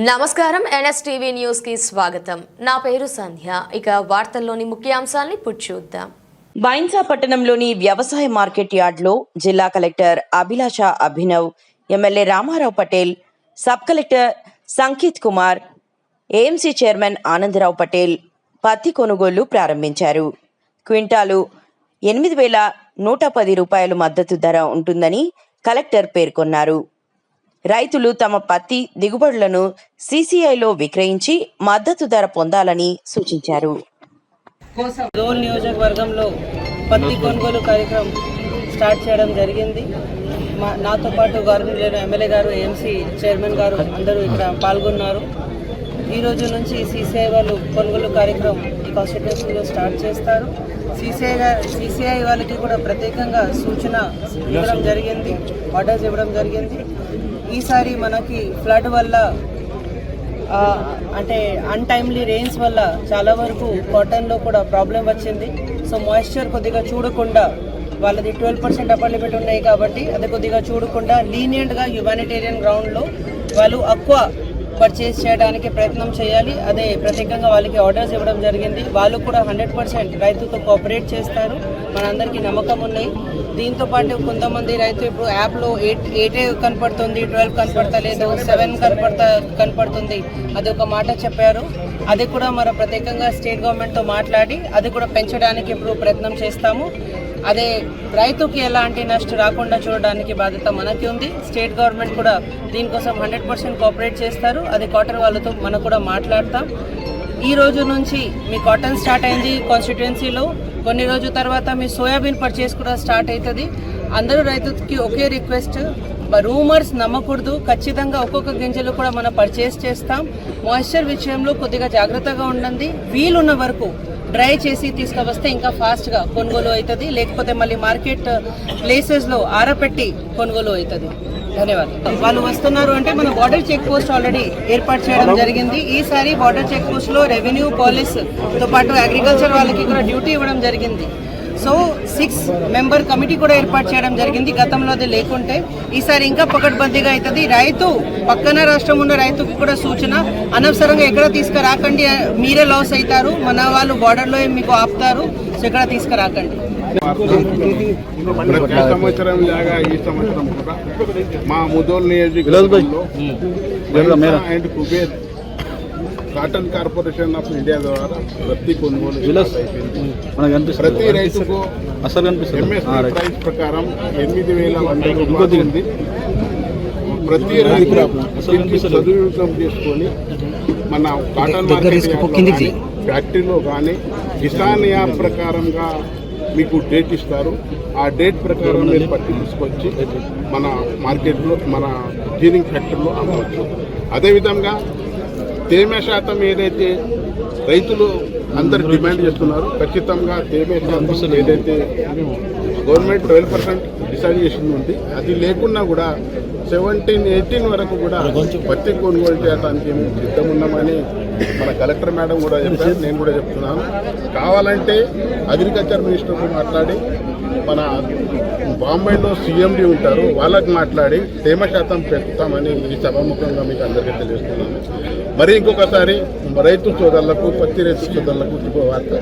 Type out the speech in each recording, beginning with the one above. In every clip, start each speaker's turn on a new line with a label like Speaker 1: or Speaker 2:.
Speaker 1: నమస్కారం. ఎన్ఎస్టీవీ న్యూస్కి స్వాగతం. నా పేరు సంధ్య. ఇక వార్తల్లోని ముఖ్యాంశాల్ని చూద్దాం.
Speaker 2: బైన్సా పట్టణంలోని వ్యవసాయ మార్కెట్ యార్డ్లో జిల్లా collector Abhilasha Abhinav MLA Ramarao Patel sub collector Sankit Kumar AMC chairman Anandarao Patel పత్తి కొనుగోళ్ళు ప్రారంభించారు. క్వింటాలు ఎనిమిది వేల నూట పది రూపాయలు మద్దతు ధర ఉంటుందని కలెక్టర్ పేర్కొన్నారు. రైతులు తమ పత్తి దిగుబడులను సీసీఐలో విక్రయించి మద్దతు ధర పొందాలని సూచించారు.
Speaker 3: జోల్ నియోజకవర్గంలో పత్తి కొనుగోలు కార్యక్రమం స్టార్ట్ చేయడం జరిగింది. మా నాతో పాటు గవర్నమెంట్ ఎమ్మెల్యే గారు ఎంసీ చైర్మన్ గారు అందరూ ఇక్కడ పాల్గొన్నారు. ఈ రోజు నుంచి సీసీఐ వాళ్ళు కొనుగోలు కార్యక్రమం ఈ కాన్స్టిట్యూన్సీలో స్టార్ట్ చేస్తారు. సీసీఐ సీసీఐ వాళ్ళకి కూడా ప్రత్యేకంగా సూచన ఇవ్వడం జరిగింది ఆర్డర్స్ ఇవ్వడం జరిగింది. ఈసారి మనకి ఫ్లడ్ వల్ల అంటే అన్టైమ్లీ రెయిన్స్ వల్ల చాలా వరకు కాటన్లో కూడా ప్రాబ్లం వచ్చింది. సో మాయిశ్చర్ కొద్దిగా చూడకుండా వాళ్ళది ట్వెల్వ్ పర్సెంట్ అప్పర్ లిమిట్ ఉన్నాయి కాబట్టి అది కొద్దిగా చూడకుండా లీనియంట్గా హ్యుమానిటేరియన్ గ్రౌండ్లో వాళ్ళు ఎక్కువ పర్చేస్ చేయడానికి ప్రయత్నం చేయాలి. అదే ప్రత్యేకంగా వాళ్ళకి ఆర్డర్స్ ఇవ్వడం జరిగింది. వాళ్ళు కూడా హండ్రెడ్ పర్సెంట్ రైతుతో కోఆపరేట్ చేస్తారు. మనందరికీ నమ్మకం ఉన్నాయి దీంతో పాటు కొంతమంది రైతు ఇప్పుడు యాప్లో ఎయిట్ ఎయిటే కనపడుతుంది ట్వెల్వ్ కనపడతలేదు సెవెన్ కనపడతా కనపడుతుంది. అది ఒక మాట చెప్పారు. అది కూడా మన ప్రత్యేకంగా స్టేట్ గవర్నమెంట్తో మాట్లాడి అది కూడా పెంచడానికి ఇప్పుడు ప్రయత్నం చేస్తాము. అదే రైతుకి ఎలాంటి నష్టం రాకుండా చూడడానికి బాధ్యత మనకి ఉంది. స్టేట్ గవర్నమెంట్ కూడా దీనికోసం హండ్రెడ్ పర్సెంట్ కోఆపరేట్ చేస్తారు. అది కాటన్ వాళ్ళతో మనం కూడా మాట్లాడతాం. ఈ రోజు నుంచి మీ కాటన్ స్టార్ట్ అయింది కాన్స్టిట్యుయెన్సీలో. కొన్ని రోజుల తర్వాత మీ సోయాబీన్ పర్చేస్ కూడా స్టార్ట్ అవుతుంది. అందరూ రైతుకి ఒకే రిక్వెస్ట్ రూమర్స్ నమ్మకూడదు. ఖచ్చితంగా ఒక్కొక్క గింజలు కూడా మనం పర్చేస్ చేస్తాం. మాయిశ్చర్ విషయంలో కొద్దిగా జాగ్రత్తగా ఉండండి. వీలున్న వరకు డ్రై చేసి తీసుకువస్తే ఇంకా ఫాస్ట్గా కొనుగోలు అవుతుంది. లేకపోతే మళ్ళీ మార్కెట్ ప్లేసెస్లో ఆరపెట్టి కొనుగోలు అవుతుంది. ధన్యవాదాలు. వాళ్ళు వస్తున్నారు అంటే మన బార్డర్ చెక్ పోస్ట్ ఆల్రెడీ ఏర్పాటు చేయడం జరిగింది. ఈసారి బార్డర్ చెక్ పోస్ట్లో రెవెన్యూ పోలీస్తో పాటు అగ్రికల్చర్ వాళ్ళకి కూడా డ్యూటీ ఇవ్వడం జరిగింది. సో సిక్స్ మెంబర్ కమిటీ కూడా ఏర్పాటు చేయడం జరిగింది. గతంలో అది లేకుంటే ఈసారి ఇంకా పకడ్బందీగా అవుతుంది. రైతు పక్కన రాష్ట్రం ఉన్న రైతుకి కూడా సూచన అనవసరంగా ఎక్కడ తీసుకురాకండి మీరే లాస్ అవుతారు మన వాళ్ళు బార్డర్లో మీకు ఆపుతారు సో ఎక్కడ తీసుకురాకండి.
Speaker 4: ప్రతి సంవత్సరం లాగా ఈ సంవత్సరం కూడా మా ముదోల్ నియోజకవర్గంలో and Kuber cotton corporation of India ద్వారా ప్రతి కొనుగోలు. ప్రతి రైతుకు
Speaker 5: అసలు కనిపిస్తుంది
Speaker 4: ప్రైస్ ప్రకారం ఎనిమిది వేల వంద రూపాయలు ఉంది. ప్రతి రైతు సదువినియోగం చేసుకొని మన కాటన్ మార్కెట్ ఫ్యాక్టరీలో కానీ కిసాన్ యాప్ ప్రకారంగా మీకు డేట్ ఇస్తారు. ఆ డేట్ ప్రకారం మీరు పట్టి తీసుకొచ్చి మన మార్కెట్లో మన జీనింగ్ ఫ్యాక్టరీలో అమ్మవచ్చు. అదేవిధంగా తేమ శాతం ఏదైతే రైతులు అందరు డిమాండ్ చేస్తున్నారు ఖచ్చితంగా తేమ శాతం ఏదైతే గవర్నమెంట్ ట్వెల్వ్ పర్సెంట్ డిసైడ్ చేసింది ఉంది అది లేకున్నా కూడా సెవెంటీన్ ఎయిటీన్ వరకు కూడా పత్తి కొనుగోలు చేయడానికి మేము సిద్ధం ఉన్నామని మన కలెక్టర్ మేడం కూడా చెప్పారు నేను కూడా చెప్తున్నాను. కావాలంటే అగ్రికల్చర్ మినిస్టర్తో మాట్లాడి మన బాంబేలో సీఎండి ఉంటారు వాళ్ళకి మాట్లాడి తేమ శాతం పెంచుతామని ఈ సభాముఖంగా మీకు అందరికీ తెలియజేస్తున్నాను. మరి ఇంకొకసారి రైతు సోదరులకు పత్తి రైతు సోదరులకు వార్త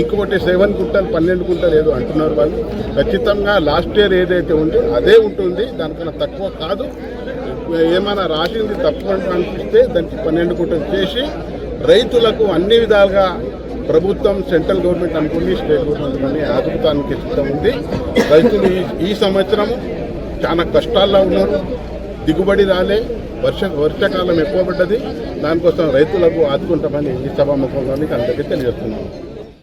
Speaker 4: ఇంకొకటి సెవెన్ కుంటల్ పన్నెండు కుంటల్ ఏదో అంటున్నారు వాళ్ళు. ఖచ్చితంగా లాస్ట్ ఇయర్ ఏదైతే ఉందో అదే ఉంటుంది దానికన్నా తక్కువ కాదు. ఏమైనా రాసింది తప్పు అనిపిస్తే దానికి పన్నెండు కుంటలు చేసి రైతులకు అన్ని విధాలుగా ప్రభుత్వం సెంట్రల్ గవర్నమెంట్ అనుకుని స్టేట్ గవర్నమెంట్ అని ఆదుకుతానికి సిద్ధం ఉంది. రైతులు ఈ ఈ సంవత్సరం చాలా కష్టాల్లో ఉన్నారు. దిగుబడి రాలే. వర్ష వర్షాకాలం ఎక్కువ పడ్డది. దానికోసం రైతులకు ఆదుకుంటామని ఈ సభాముఖంగా మీకు అందరికీ తెలియజేస్తున్నాను.